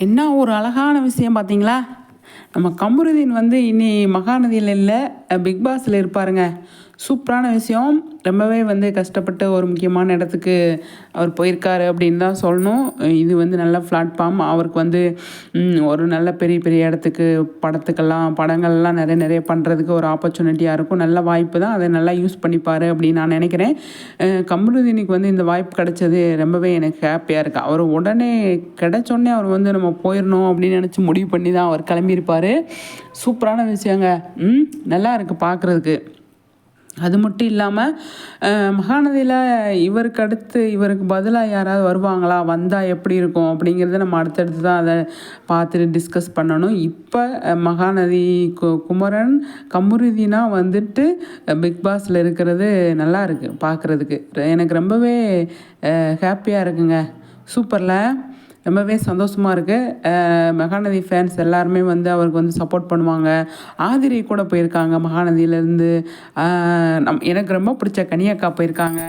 என்ன ஒரு அழகான விஷயம் பார்த்தீங்களா? நம்ம கமருதீன் வந்து இனி மகாநதியில் இல்லை பிக் பாஸில் இருப்பாருங்க. சூப்பரான விஷயம். ரொம்பவே வந்து கஷ்டப்பட்டு ஒரு முக்கியமான இடத்துக்கு அவர் போயிருக்காரு அப்படின்னு தான் சொல்லணும். இது வந்து நல்ல பிளாட்ஃபார்ம் அவருக்கு வந்து ஒரு நல்ல பெரிய பெரிய இடத்துக்கு படத்துக்கெல்லாம் படங்கள்லாம் நிறைய நிறைய பண்ணுறதுக்கு ஒரு ஆப்பர்ச்சுனிட்டியாக இருக்கும். நல்ல வாய்ப்பு தான். அதை நல்லா யூஸ் பண்ணிப்பார் அப்படின்னு நான் நினைக்கிறேன். கமருதீனுக்கு வந்து இந்த வாய்ப்பு கிடைச்சது ரொம்பவே எனக்கு ஹாப்பியாக இருக்குது அவர் உடனே கிடச்சோடனே அவர் வந்து நம்ம போயிடணும் அப்படின்னு நினச்சி முடிவு பண்ணி தான் அவர் கிளம்பி கிளம்பியிருப்பார் சூப்பரான விஷயங்க. ம் நல்லா இருக்குது பார்க்குறதுக்கு அது மட்டும் இல்லாமல் மகாநதியில் இவருக்கு அடுத்து இவருக்கு பதிலாக யாராவது வருவாங்களா? வந்தால் எப்படி இருக்கும்? அப்படிங்கிறத நம்ம அடுத்தடுத்து தான் அதை பார்த்துட்டு டிஸ்கஸ் பண்ணணும். இப்போ மகாநதி கு குமரன் கமுருதினா வந்துட்டு பிக் பாஸில் இருக்கிறது நல்லா இருக்குது பார்க்குறதுக்கு எனக்கு ரொம்பவே ஹாப்பியாக இருக்குங்க. சூப்பரில். ரொம்பவே சந்தோஷமாக இருக்குது மகாநதி ஃபேன்ஸ் எல்லாருமே வந்து அவருக்கு வந்து சப்போர்ட் பண்ணுவாங்க. ஆதிரி கூட போயிருக்காங்க மகாநதியிலேருந்து. நம் எனக்கு ரொம்ப பிடிச்ச கனியக்கா போயிருக்காங்க.